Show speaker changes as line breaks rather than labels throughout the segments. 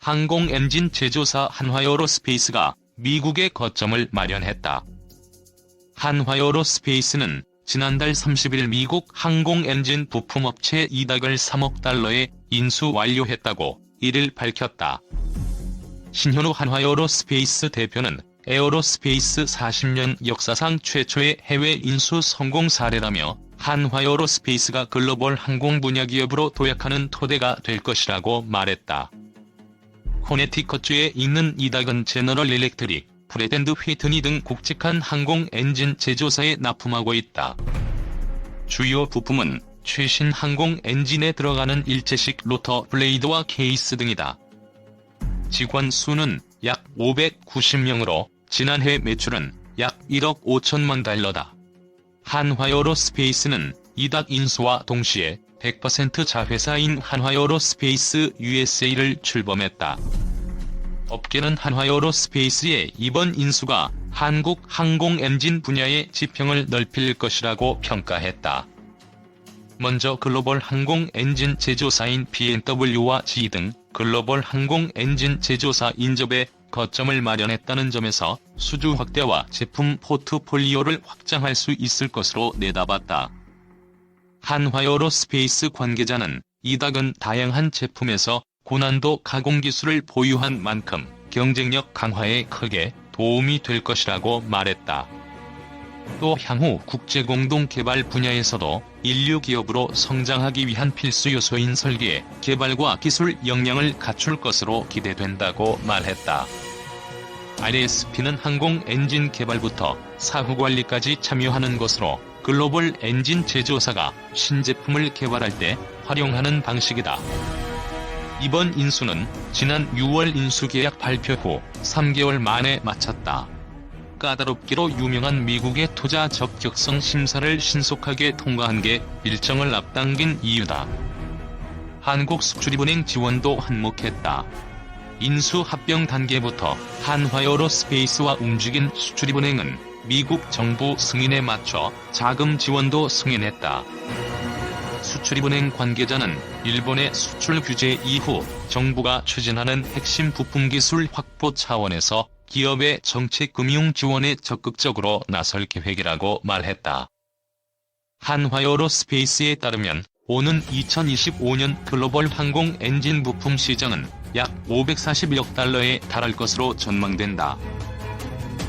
항공 엔진 제조사 한화에어로스페이스가 미국에 거점을 마련했다. 한화에어로스페이스는 지난달 30일 미국 항공 엔진 부품업체 이닥을 3억 달러에 인수 완료했다고 1일 밝혔다. 신현우 한화에어로스페이스 대표는 에어로스페이스 40년 역사상 최초의 해외 인수 성공 사례라며 한화에어로스페이스가 글로벌 항공 분야 기업으로 도약하는 토대가 될 것이라고 말했다. 코네티컷주에 있는 이닥은 제너럴 일렉트릭, 프레덴드 휘트니 등 굵직한 항공 엔진 제조사에 납품하고 있다. 주요 부품은 최신 항공 엔진에 들어가는 일체식 로터 블레이드와 케이스 등이다. 직원 수는 약 590명으로 지난해 매출은 약 1억 5천만 달러다. 한화에어로스페이스는 이닥 인수와 동시에 100% 자회사인 한화에어로스페이스 USA를 출범했다. 업계는 한화에어로스페이스의 이번 인수가 한국 항공 엔진 분야의 지평을 넓힐 것이라고 평가했다. 먼저 글로벌 항공 엔진 제조사인 B&W와 G 등 글로벌 항공 엔진 제조사 인접에 거점을 마련했다는 점에서 수주 확대와 제품 포트폴리오를 확장할 수 있을 것으로 내다봤다. 한화에어로스페이스 관계자는 이닥은 다양한 제품에서 고난도 가공 기술을 보유한 만큼 경쟁력 강화에 크게 도움이 될 것이라고 말했다. 또 향후 국제 공동 개발 분야에서도 인류 기업으로 성장하기 위한 필수 요소인 설계, 개발과 기술 역량을 갖출 것으로 기대된다고 말했다. RSP는 항공 엔진 개발부터 사후 관리까지 참여하는 것으로 글로벌 엔진 제조사가 신제품을 개발할 때 활용하는 방식이다. 이번 인수는 지난 6월 인수계약 발표 후 3개월 만에 마쳤다. 까다롭기로 유명한 미국의 투자 적격성 심사를 신속하게 통과한 게 일정을 앞당긴 이유다. 한국수출입은행 지원도 한몫했다. 인수 합병 단계부터 한화에어로스페이스와 움직인 수출입은행은 미국 정부 승인에 맞춰 자금 지원도 승인했다. 수출입은행 관계자는 일본의 수출 규제 이후 정부가 추진하는 핵심 부품 기술 확보 차원에서 기업의 정책 금융 지원에 적극적으로 나설 계획이라고 말했다. 한화에어로스페이스에 따르면 오는 2025년 글로벌 항공 엔진 부품 시장은 약 540억 달러에 달할 것으로 전망된다.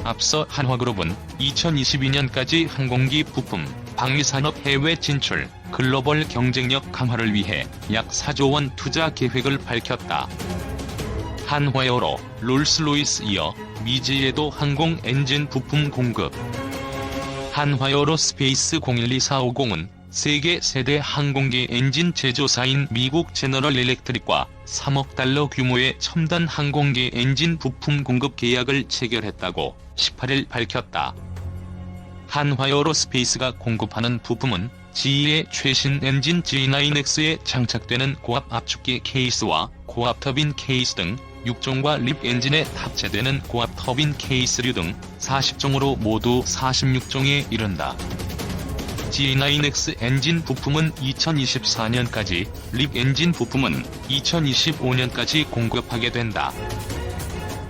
앞서 한화그룹은 2022년까지 항공기 부품, 방위산업 해외 진출, 글로벌 경쟁력 강화를 위해 약 4조 원 투자 계획을 밝혔다. 한화에어로 롤스로이스 이어 미지에도 항공 엔진 부품 공급. 한화에어로스페이스 012450은 세계 세대 항공기 엔진 제조사인 미국 제너럴 일렉트릭과 3억 달러 규모의 첨단 항공기 엔진 부품 공급 계약을 체결했다고 18일 밝혔다. 한화에어로스페이스가 공급하는 부품은 GE의 최신 엔진 G9X에 장착되는 고압 압축기 케이스와 고압 터빈 케이스 등 6종과 립 엔진에 탑재되는 고압 터빈 케이스류 등 40종으로 모두 46종에 이른다. G9X 엔진 부품은 2024년까지, 립 엔진 부품은 2025년까지 공급하게 된다.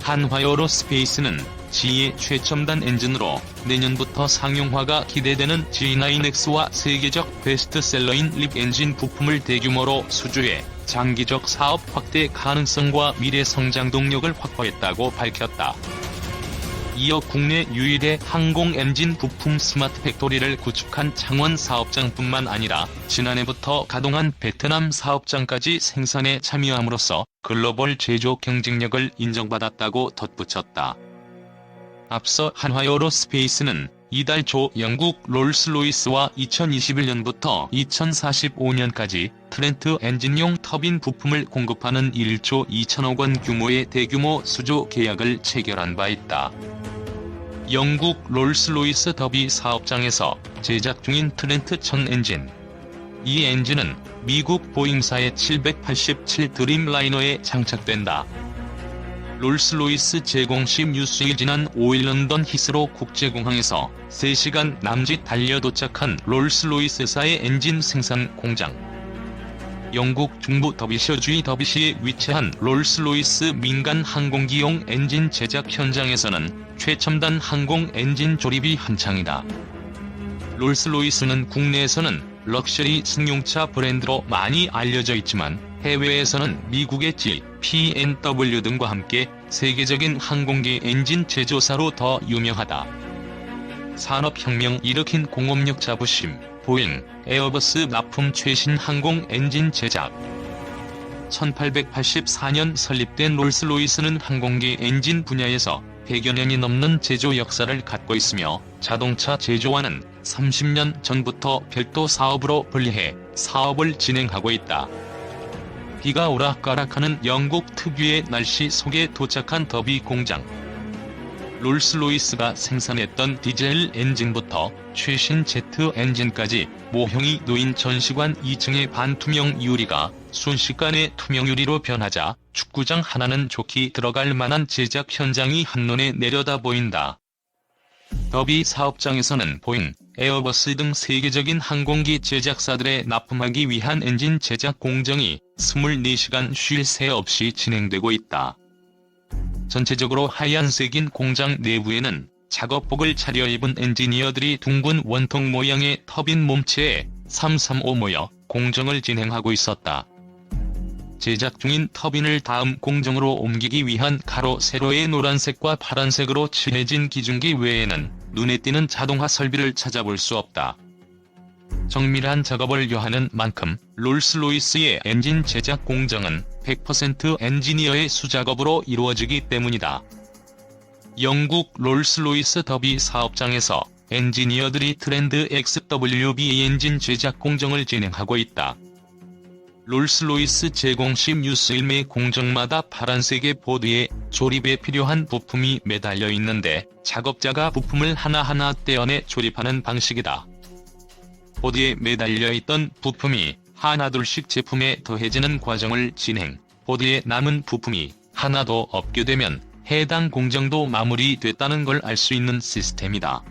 한화에어로스페이스는 G의 최첨단 엔진으로 내년부터 상용화가 기대되는 G9X와 세계적 베스트셀러인 립 엔진 부품을 대규모로 수주해 장기적 사업 확대 가능성과 미래 성장 동력을 확보했다고 밝혔다. 이어 국내 유일의 항공 엔진 부품 스마트 팩토리를 구축한 창원 사업장뿐만 아니라 지난해부터 가동한 베트남 사업장까지 생산에 참여함으로써 글로벌 제조 경쟁력을 인정받았다고 덧붙였다. 앞서 한화에어로스페이스는 이달 초 영국 롤스로이스와 2021년부터 2045년까지 트렌트 엔진용 터빈 부품을 공급하는 1조 2천억 원 규모의 대규모 수조 계약을 체결한 바 있다. 영국 롤스로이스 더비 사업장에서 제작 중인 트렌트 천 엔진. 이 엔진은 미국 보잉사의 787 드림라이너에 장착된다. 롤스로이스 제공시 뉴스일 지난 5일 런던 히스로 국제공항에서 3시간 남짓 달려 도착한 롤스로이스사의 엔진 생산 공장. 영국 중부 더비셔주의 더비시에 위치한 롤스로이스 민간 항공기용 엔진 제작 현장에서는 최첨단 항공 엔진 조립이 한창이다. 롤스로이스는 국내에서는 럭셔리 승용차 브랜드로 많이 알려져 있지만 해외에서는 미국의 G, P&W 등과 함께 세계적인 항공기 엔진 제조사로 더 유명하다. 산업혁명 일으킨 공업력 자부심, 보잉, 에어버스 납품 최신 항공 엔진 제작. 1884년 설립된 롤스로이스는 항공기 엔진 분야에서 100여 년이 넘는 제조 역사를 갖고 있으며 자동차 제조와는 30년 전부터 별도 사업으로 분리해 사업을 진행하고 있다. 비가 오락가락하는 영국 특유의 날씨 속에 도착한 더비 공장. 롤스로이스가 생산했던 디젤 엔진부터 최신 제트 엔진까지 모형이 놓인 전시관 2층의 반투명 유리가 순식간에 투명 유리로 변하자 축구장 하나는 좋게 들어갈 만한 제작 현장이 한눈에 내려다 보인다. 더비 사업장에서는 보잉, 에어버스 등 세계적인 항공기 제작사들에 납품하기 위한 엔진 제작 공정이 24시간 쉴 새 없이 진행되고 있다. 전체적으로 하얀색인 공장 내부에는 작업복을 차려입은 엔지니어들이 둥근 원통 모양의 터빈 몸체에 335 모여 공정을 진행하고 있었다. 제작 중인 터빈을 다음 공정으로 옮기기 위한 가로 세로의 노란색과 파란색으로 칠해진 기중기 외에는 눈에 띄는 자동화 설비를 찾아볼 수 없다. 정밀한 작업을 요하는 만큼 롤스로이스의 엔진 제작 공정은 100% 엔지니어의 수작업으로 이루어지기 때문이다. 영국 롤스로이스 더비 사업장에서 엔지니어들이 트렌드 XWB 엔진 제작 공정을 진행하고 있다. 롤스로이스 제공식 뉴스일매 공정마다 파란색의 보드에 조립에 필요한 부품이 매달려 있는데 작업자가 부품을 하나하나 떼어내 조립하는 방식이다. 보드에 매달려 있던 부품이 하나둘씩 제품에 더해지는 과정을 진행, 보드에 남은 부품이 하나도 없게 되면 해당 공정도 마무리됐다는 걸 알 수 있는 시스템이다.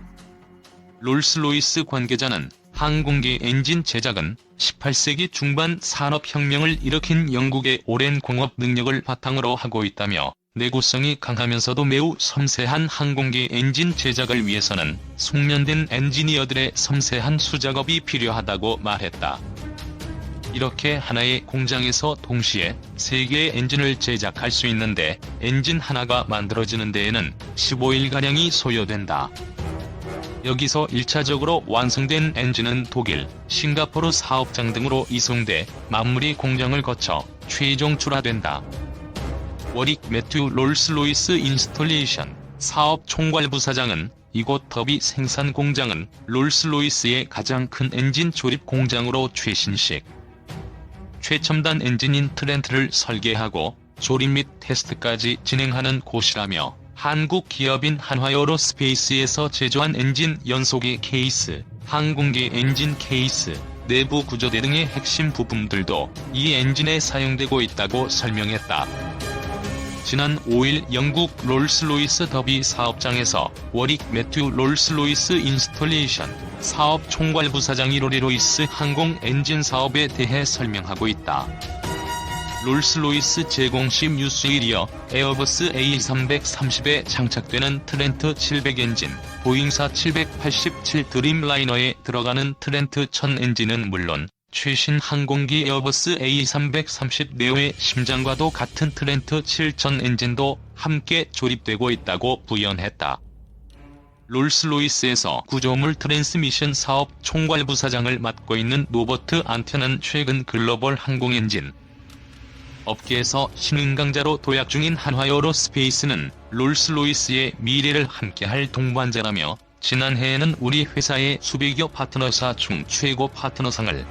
롤스로이스 관계자는 항공기 엔진 제작은 18세기 중반 산업혁명을 일으킨 영국의 오랜 공업 능력을 바탕으로 하고 있다며 내구성이 강하면서도 매우 섬세한 항공기 엔진 제작을 위해서는 숙련된 엔지니어들의 섬세한 수작업이 필요하다고 말했다. 이렇게 하나의 공장에서 동시에 세 개의 엔진을 제작할 수 있는데 엔진 하나가 만들어지는 데에는 15일가량이 소요된다. 여기서 1차적으로 완성된 엔진은 독일, 싱가포르 사업장 등으로 이송돼 마무리 공정을 거쳐 최종 출하된다. 워릭 매튜 롤스로이스 인스톨레이션 사업 총괄 부사장은 이곳 더비 생산 공장은 롤스로이스의 가장 큰 엔진 조립 공장으로 최신식 최첨단 엔진인 트렌트를 설계하고 조립 및 테스트까지 진행하는 곳이라며 한국 기업인 한화요로스페이스에서 제조한 엔진 연소기 케이스, 항공기 엔진 케이스, 내부 구조대 등의 핵심 부품들도 이 엔진에 사용되고 있다고 설명했다. 지난 5일 영국 롤스로이스 더비 사업장에서 워릭 매튜 롤스로이스 인스톨레이션 사업 총괄 부사장이 로리로이스 항공 엔진 사업에 대해 설명하고 있다. 롤스로이스 제공식 뉴스일이어 에어버스 A330에 장착되는 트렌트 700 엔진, 보잉사 787 드림라이너에 들어가는 트렌트 1000 엔진은 물론 최신 항공기 에어버스 A330 네오의 심장과도 같은 트렌트 7000 엔진도 함께 조립되고 있다고 부연했다. 롤스로이스에서 구조물 트랜스미션 사업 총괄 부사장을 맡고 있는 노버트 안테는 최근 글로벌 항공엔진 업계에서 신흥강자로 도약 중인 한화요로스페이스는 롤스로이스의 미래를 함께할 동반자라며 지난해에는 우리 회사의 수백여 파트너사 중 최고 파트너상을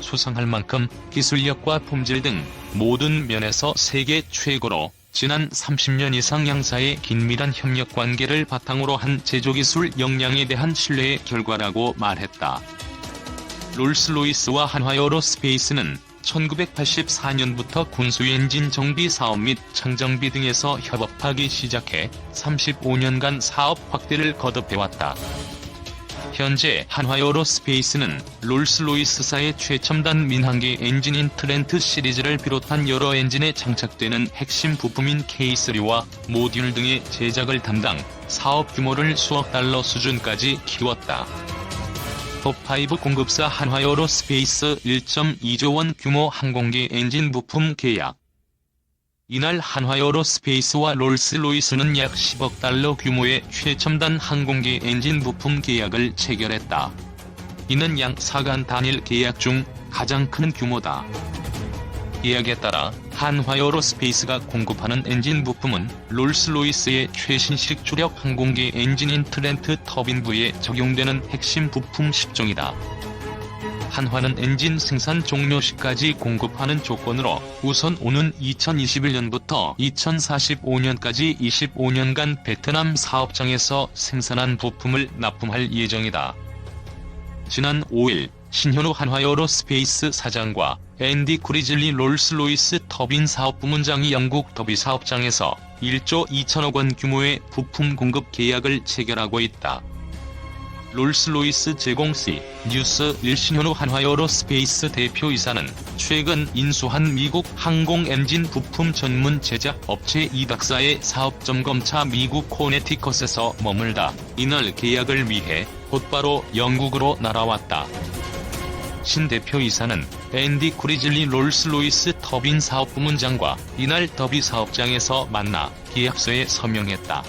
수상할 만큼 기술력과 품질 등 모든 면에서 세계 최고로 지난 30년 이상 양사의 긴밀한 협력 관계를 바탕으로 한 제조기술 역량에 대한 신뢰의 결과라고 말했다. 롤스로이스와 한화요로스페이스는 1984년부터 군수 엔진 정비 사업 및 창정비 등에서 협업하기 시작해 35년간 사업 확대를 거듭해왔다. 현재 한화에어로스페이스는 롤스로이스사의 최첨단 민항기 엔진인 트렌트 시리즈를 비롯한 여러 엔진에 장착되는 핵심 부품인 K3와 모듈 등의 제작을 담당, 사업 규모를 수억 달러 수준까지 키웠다. 톱5 공급사 한화에어로 스페이스 1.2조 원 규모 항공기 엔진 부품 계약 이날 한화에어로 스페이스와 롤스로이스는 약 10억 달러 규모의 최첨단 항공기 엔진 부품 계약을 체결했다. 이는 양 사간 단일 계약 중 가장 큰 규모다. 계약에 따라 한화에어로스페이스가 공급하는 엔진 부품은 롤스로이스의 최신식 주력 항공기 엔진인 트렌트 터빈부에 적용되는 핵심 부품 10종이다. 한화는 엔진 생산 종료 시까지 공급하는 조건으로 우선 오는 2021년부터 2045년까지 25년간 베트남 사업장에서 생산한 부품을 납품할 예정이다. 지난 5일 신현우 한화에어로스페이스 사장과 앤디 쿠리즐리 롤스로이스 터빈 사업 부문장이 영국 더비 사업장에서 1조 2천억 원 규모의 부품 공급 계약을 체결하고 있다. 롤스로이스 제공 시 뉴스 일신현우 한화에어로스페이스 대표이사는 최근 인수한 미국 항공 엔진 부품 전문 제작 업체 이닥사의 사업 점검차 미국 코네티컷에서 머물다 이날 계약을 위해 곧바로 영국으로 날아왔다. 신 대표 이사는 앤디 쿠리즐리 롤스로이스 터빈 사업 부문장과 이날 더비 사업장에서 만나 계약서에 서명했다.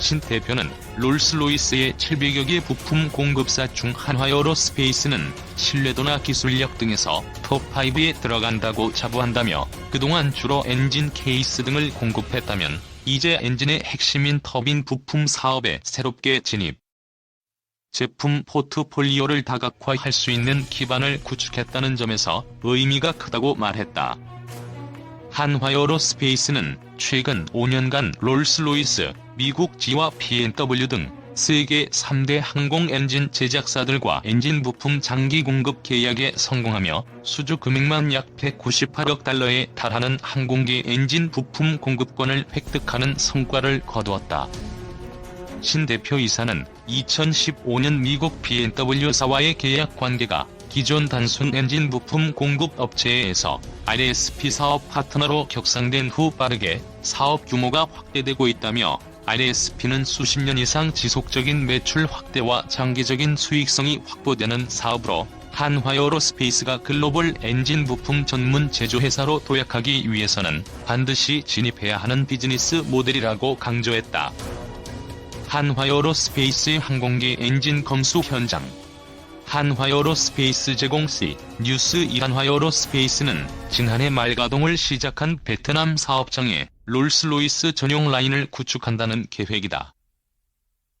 신 대표는 롤스로이스의 700여 개 부품 공급사 중 한화에어로스페이스는 신뢰도나 기술력 등에서 톱5에 들어간다고 자부한다며 그동안 주로 엔진 케이스 등을 공급했다면 이제 엔진의 핵심인 터빈 부품 사업에 새롭게 진입. 제품 포트폴리오를 다각화할 수 있는 기반을 구축했다는 점에서 의미가 크다고 말했다. 한화에어로스페이스는 최근 5년간 롤스로이스, 미국 G와 B&W 등 세계 3대 항공 엔진 제작사들과 엔진 부품 장기 공급 계약에 성공하며 수주 금액만 약 198억 달러에 달하는 항공기 엔진 부품 공급권을 획득하는 성과를 거두었다. 신 대표이사는 2015년 미국 B&W사와의 계약 관계가 기존 단순 엔진 부품 공급 업체에서 RSP 사업 파트너로 격상된 후 빠르게 사업 규모가 확대되고 있다며 RSP는 수십 년 이상 지속적인 매출 확대와 장기적인 수익성이 확보되는 사업으로 한화에어로스페이스가 글로벌 엔진 부품 전문 제조회사로 도약하기 위해서는 반드시 진입해야 하는 비즈니스 모델이라고 강조했다. 한화에어로스페이스의 항공기 엔진 검수 현장 한화에어로스페이스 제공 시 뉴스 이한화에어로스페이스는 지난해 말 가동을 시작한 베트남 사업장에 롤스로이스 전용 라인을 구축한다는 계획이다.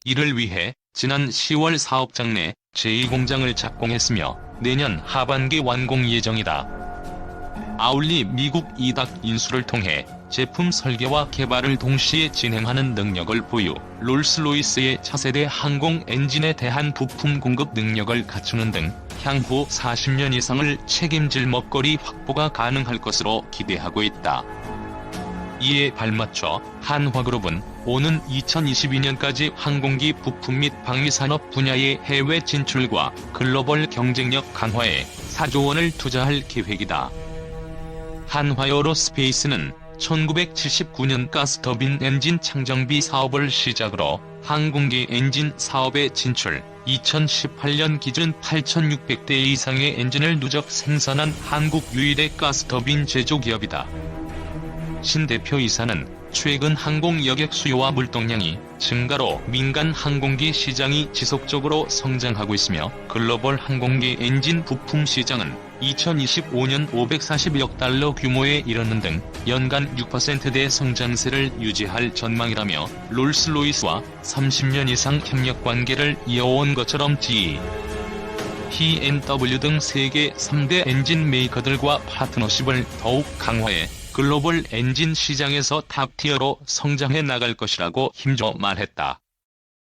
이를 위해 지난 10월 사업장 내 제2공장을 착공했으며 내년 하반기 완공 예정이다. 아울리 미국 이닥 인수를 통해 제품 설계와 개발을 동시에 진행하는 능력을 보유, 롤스로이스의 차세대 항공 엔진에 대한 부품 공급 능력을 갖추는 등 향후 40년 이상을 책임질 먹거리 확보가 가능할 것으로 기대하고 있다. 이에 발맞춰 한화그룹은 오는 2022년까지 항공기 부품 및 방위산업 분야의 해외 진출과 글로벌 경쟁력 강화에 4조 원을 투자할 계획이다. 한화에어로스페이스는 1979년 가스터빈 엔진 창정비 사업을 시작으로 항공기 엔진 사업에 진출, 2018년 기준 8,600대 이상의 엔진을 누적 생산한 한국 유일의 가스터빈 제조기업이다. 신 대표 이사는 최근 항공 여객 수요와 물동량이 증가로 민간 항공기 시장이 지속적으로 성장하고 있으며 글로벌 항공기 엔진 부품 시장은 2025년 540억 달러 규모에 이르는 등 연간 6%대 성장세를 유지할 전망이라며 롤스로이스와 30년 이상 협력 관계를 이어온 것처럼 GE, P&W 등 세계 3대 엔진 메이커들과 파트너십을 더욱 강화해 글로벌 엔진 시장에서 탑티어로 성장해 나갈 것이라고 힘줘 말했다.